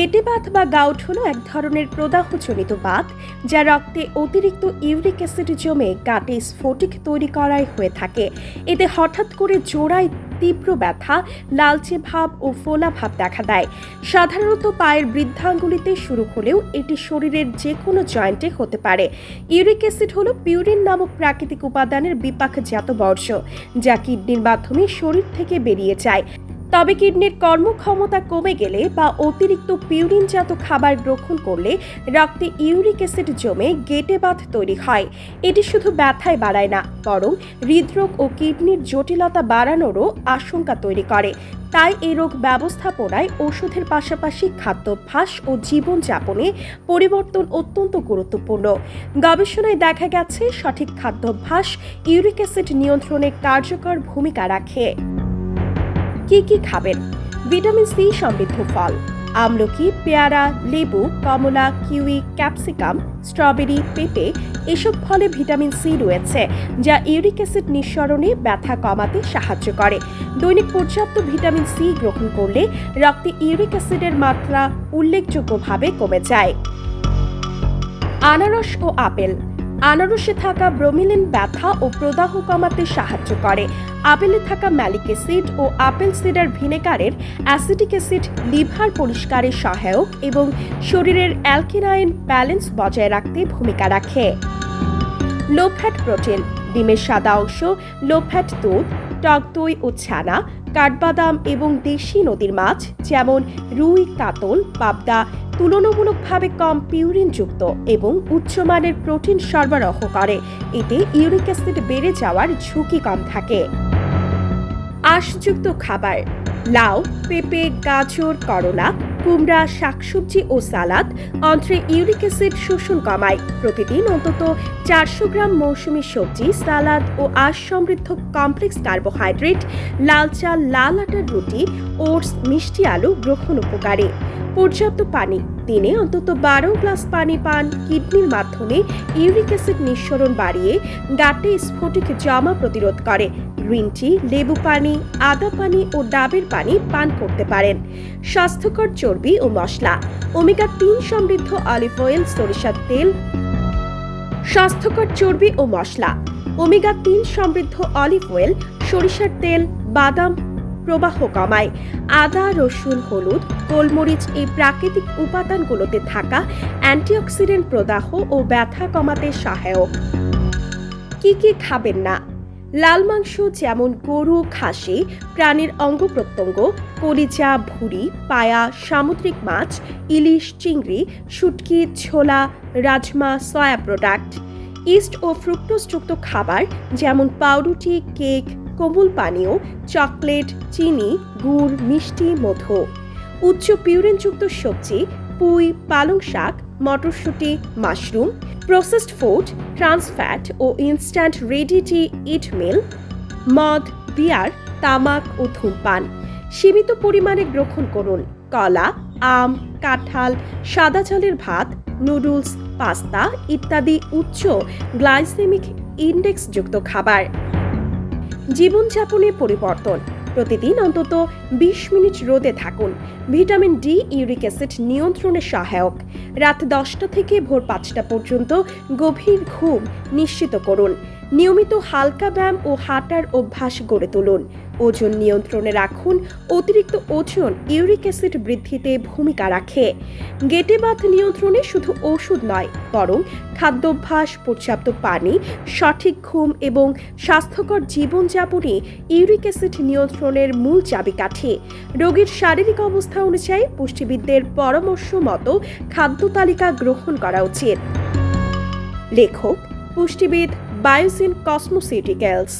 গেটে বাত বা গাউট হলো এক ধরনের প্রদাহজনিত বাত যা রক্তে অতিরিক্ত ইউরিক অ্যাসিড জমে গাটে স্ফটিক তৈরি করায় হয়ে থাকে। এতে হঠাৎ করে জোড়ায় তীব্র ব্যথা, লালচে ভাব ও ফোলা ভাব দেখা দেয়। সাধারণত পায়ের বৃদ্ধাঙ্গুলিতে শুরু হলেও এটি শরীরের যে কোনো জয়েন্টে হতে পারে। ইউরিক অ্যাসিড হলো পিউরিন নামক প্রাকৃতিক উপাদানের বিপাকজাত বর্জ্য, যা কিডনির মাধ্যমে শরীর থেকে বেরিয়ে যায়। তবে কিডনির কর্মক্ষমতা কমে গেলে বা অতিরিক্ত পিউরিনজাত খাবার গ্রহণ করলে রক্তে ইউরিক অ্যাসিড জমে গেটে বাত তৈরি হয়। এটি শুধু ব্যথায় বাড়ায় না, বরং হৃদরোগ ও কিডনির জটিলতা বাড়ানোরও আশঙ্কা তৈরি করে। তাই এই রোগ ব্যবস্থাপনায় ওষুধের পাশাপাশি খাদ্যাভ্যাস ও জীবনযাপনে পরিবর্তন অত্যন্ত গুরুত্বপূর্ণ। গবেষণায় দেখা গেছে, সঠিক খাদ্যাভ্যাস ইউরিক অ্যাসিড নিয়ন্ত্রণে কার্যকর ভূমিকা রাখে। কি কি খাবেন? ভিটামিন সি সমৃদ্ধ ফল, আমলকি, পেয়ারা, লেবু, কমলা, কিউই, ক্যাপসিকাম, স্ট্রবেরি, পেঁপে, এসব ফলে ভিটামিন সি রয়েছে, যা ইউরিক অ্যাসিড নিঃসরণে ব্যথা কমাতে সাহায্য করে। দৈনিক পর্যাপ্ত ভিটামিন সি গ্রহণ করলে রক্তে ইউরিক অ্যাসিডের মাত্রা উল্লেখযোগ্যভাবে কমে যায়। আনারস ও আপেল, আনারসে থাকা ব্রোমিলিন ব্যথা ও প্রদাহ কমাতে সাহায্য করে আপেলে থাকা ম্যালিক অ্যাসিড ও আপেল সিডার ভিনেগারের অ্যাসিটিক অ্যাসিড লিভার পরিষ্কারে সহায়ক এবং শরীরের অ্যালকিনাইন ব্যালেন্স বজায় রাখতে ভূমিকা রাখে। লো ফ্যাট প্রোটিন, ডিমের সাদা অংশ, লো ফ্যাট দুধ, টক দই ও ছানা, কাঠবাদাম এবং দেশি নদীর মাছ যেমন রুই, কাতল, পাবদা তুলনামূলকভাবে কম পিউরিনযুক্ত এবং উচ্চমানের প্রোটিন সরবরাহ করে। এতে ইউরিক অ্যাসিড বেড়ে যাওয়ার ঝুঁকি কম থাকে। আঁশযুক্ত খাবার। লাউ, পেঁপে, গাজর, করলা, কুমড়া, শাকসবজি ও সালাদ অন্ত্রে ইউরিক অ্যাসিড শোষণ কমায়। প্রতিদিন অন্তত চারশো গ্রাম মৌসুমী সবজি, সালাদ ও আঁশ সমৃদ্ধ কমপ্লেক্স কার্বোহাইড্রেট লাল চাল লাল আটার রুটি, ওটস, মিষ্টি আলু গ্রহণ উপকারী। পর্যাপ্ত পানি। দিনে অন্তত বারো গ্লাস পানি পান। কিডনির মাধ্যমে ইউরিক অ্যাসিড নিঃসরণ বাড়িয়ে গাটে স্ফটিক জমা প্রতিরোধ করে। গ্রিন টি, লেবু পানি, আদা পানি ও ডাবের পানি পান করতে পারেন। স্বাস্থ্যকর চর্বি ও মশলা। ওমেগা তিন সমৃদ্ধ অলিভ অয়েল, সরিষার তেল। স্বাস্থ্যকর চর্বি ও মশলা। ওমেগা তিন সমৃদ্ধ অলিভ অয়েল, সরিষার তেল, বাদাম প্রবাহ কমায়। আদা, রসুন, হলুদ, গোলমরিচ এই প্রাকৃতিক উপাদানগুলোতে থাকা অ্যান্টিঅক্সিডেন্ট প্রদাহ ও ব্যথা কমাতে সহায়ক। কি কি খাবেন না? লাল মাংস যেমন গরু, খাসি, প্রাণীর অঙ্গ প্রত্যঙ্গ, কলিজা, ভুঁড়ি, পায়া, সামুদ্রিক মাছ, ইলিশ, চিংড়ি, শুটকি, ছোলা, রাজমা, সয়া প্রোডাক্ট। ইস্ট ও ফ্রুক্টোজযুক্ত খাবার যেমন পাউরুটি, কেক কোমল পানীয়, চকলেট, চিনি, গুড়, মিষ্টি, মধু। উচ্চ পিউরিনযুক্ত সবজি, পুঁই, পালং শাক, মটরশুঁটি, mushroom, processed food, trans fat O instant ready to eat meal, মদ, বিয়ার, তামাক ও ধূমপান। সীমিত পরিমাণে গ্রহণ করুন। কলা, আম, কাঁঠাল, সাদা চালের ভাত, নুডলস, পাস্তা ইত্যাদি উচ্চ গ্লাইসেমিক ইন্ডেক্সযুক্ত খাবার। জীবনযাপনে পরিবর্তন। প্রতিদিন অন্তত বিশ মিনিট রোদে থাকুন। ভিটামিন ডি, ইউরিক অ্যাসিড নিয়ন্ত্রণে সহায়ক। রাত দশটা থেকে ভোর পাঁচটা পর্যন্ত গভীর ঘুম নিশ্চিত করুন। নিয়মিত হালকা ব্যায়াম ও হাঁটার অভ্যাস গড়ে তুলুন। ওজন নিয়ন্ত্রণে রাখুন, অতিরিক্ত ওজন ইউরিক অ্যাসিড বৃদ্ধিতে ভূমিকা রাখে। গেটে বাত নিয়ন্ত্রণে শুধু ওষুধ নয়, বরং খাদ্যাভ্যাস, পর্যাপ্ত পানি, সঠিক ঘুম এবং স্বাস্থ্যকর জীবনযাপনই ইউরিক অ্যাসিড নিয়ন্ত্রণের মূল চাবিকাঠি। রোগীর শারীরিক অবস্থা অনুযায়ী পুষ্টিবিদদের পরামর্শ মতো খাদ্য তালিকা গ্রহণ করা উচিত। লেখক, পুষ্টিবিদ বায়োসিন কসমোসিউটিক্যালস।